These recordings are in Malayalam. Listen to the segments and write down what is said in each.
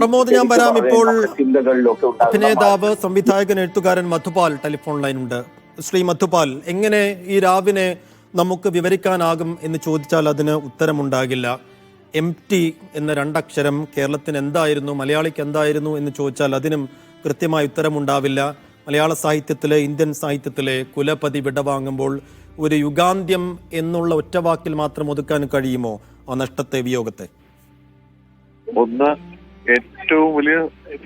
പ്രമോദ് ഞാൻ വരാം. ഇപ്പോൾ അഭിനേതാവ് സംവിധായകൻ എഴുത്തുകാരൻ മധുപാൽ ടെലിഫോൺ ലൈൻ ഉണ്ട് ശ്രീ മധുപാൽ എങ്ങനെ ഈ രാവിനെ നമുക്ക് വിവരിക്കാനാകും എന്ന് ചോദിച്ചാൽ അതിന് ഉത്തരമുണ്ടാകില്ല. എം ടി എന്ന രണ്ടക്ഷരം കേരളത്തിന് എന്തായിരുന്നു മലയാളിക്ക് എന്തായിരുന്നു എന്ന് ചോദിച്ചാൽ അതിനും കൃത്യമായ ഉത്തരമുണ്ടാവില്ല. മലയാള സാഹിത്യത്തിലെ ഇന്ത്യൻ സാഹിത്യത്തിലെ കുലപതി വിടവാങ്ങുമ്പോൾ ഒരു യുഗാന്ത്യം എന്നുള്ള ഒറ്റവാക്കിൽ മാത്രം ഒതുക്കാൻ കഴിയുമോ ആ നഷ്ടത്തെ വിയോഗത്തെ? ഒന്ന് ഏറ്റവും വലിയ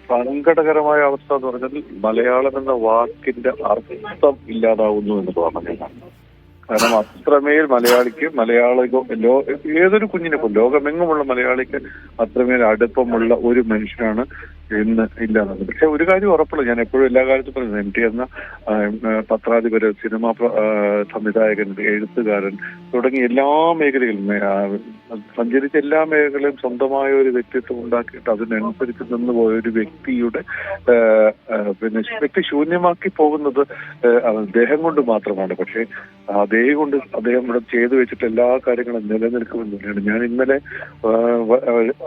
സങ്കടകരമായ അവസ്ഥ എന്ന് പറഞ്ഞാൽ മലയാളം എന്ന വാക്കിന്റെ അർത്ഥം ഇല്ലാതാവുന്നു എന്ന് പറഞ്ഞതാണ് കാരണം അത്രമേൽ മലയാളിക്ക് മലയാളികോ ഏതൊരു കുഞ്ഞിനെ ലോകമെങ്ങുമുള്ള മലയാളിക്ക് അത്രമേൽ അടുപ്പമുള്ള ഒരു മനുഷ്യനാണ് ഇന്ന് ഇല്ലാന്നത് പക്ഷെ ഒരു കാര്യം ഉറപ്പുള്ള ഞാൻ എപ്പോഴും എല്ലാ കാലത്തും പറയുന്നത് എം ടി എന്ന പത്രാധിപര് സിനിമാ സംവിധായകൻ എഴുത്തുകാരൻ തുടങ്ങി എല്ലാ മേഖലകളിലും ആ, സഞ്ചരിച്ച എല്ലാ മേഖലയും സ്വന്തമായ ഒരു വ്യക്തിത്വം ഉണ്ടാക്കിയിട്ട് അതിനനുസരിച്ച് നിന്ന് പോയ ഒരു വ്യക്തിയുടെ പിന്നെ വ്യക്തി ശൂന്യമാക്കി പോകുന്നത് ദേഹം അദ്ദേഹം കൊണ്ട് മാത്രമാണ്. പക്ഷേ അദ്ദേഹം കൊണ്ട് അദ്ദേഹം ഇവിടെ ചെയ്തു വെച്ചിട്ട് എല്ലാ കാര്യങ്ങളും നിലനിൽക്കുമെന്ന് തന്നെയാണ്. ഞാൻ ഇന്നലെ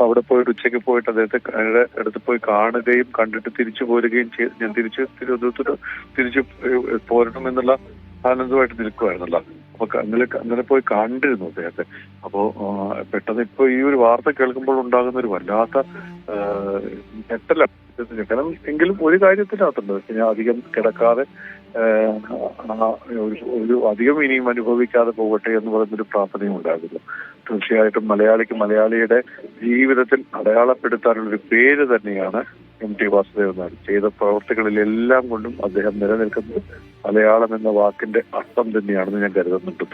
അവിടെ പോയിട്ട് ഉച്ചയ്ക്ക് പോയിട്ട് അദ്ദേഹത്തെ ക- അടുത്ത് പോയി കാണുകയും കണ്ടിട്ട് തിരിച്ചു പോരുകയും ചെയ്ത് ഞാൻ തിരിച്ച് തിരുവനന്തപുരത്ത് തിരിച്ചു പോരണമെന്നുള്ള ആനന്ദമായിട്ട് നിൽക്കുമായിരുന്നല്ലോ അപ്പൊ അങ്ങനെ ക- പോയി കണ്ടിരുന്നു അദ്ദേഹത്തെ. അപ്പോ പെട്ടെന്ന് ഇപ്പൊ ഈ ഒരു വാർത്ത കേൾക്കുമ്പോൾ ഉണ്ടാകുന്ന ഒരു വല്ലാത്ത ആ, ഞെട്ടല ഞെട്ടലം എങ്കിലും ഒരു കാര്യത്തിനകത്തുണ്ട്. ഞാൻ അധികം കിടക്കാതെ ഒരു അധികം ഇനിയും അനുഭവിക്കാതെ പോകട്ടെ എന്ന് പറയുന്നൊരു പ്രാർത്ഥനയും ഉണ്ടാകുന്നു തീർച്ചയായിട്ടും മലയാളിക്ക് മലയാളിയുടെ ജീവിതത്തിൽ അടയാളപ്പെടുത്താനുള്ളൊരു പേര് തന്നെയാണ് എം ടി വാസുദേവൻ നായർ. ചെയ്ത പ്രവർത്തികളിലെല്ലാം കൊണ്ടും അദ്ദേഹം നിലനിൽക്കുന്നത് മലയാളം എന്ന വാക്കിന്റെ അർത്ഥം തന്നെയാണെന്ന് ഞാൻ കരുതുന്നുണ്ട്.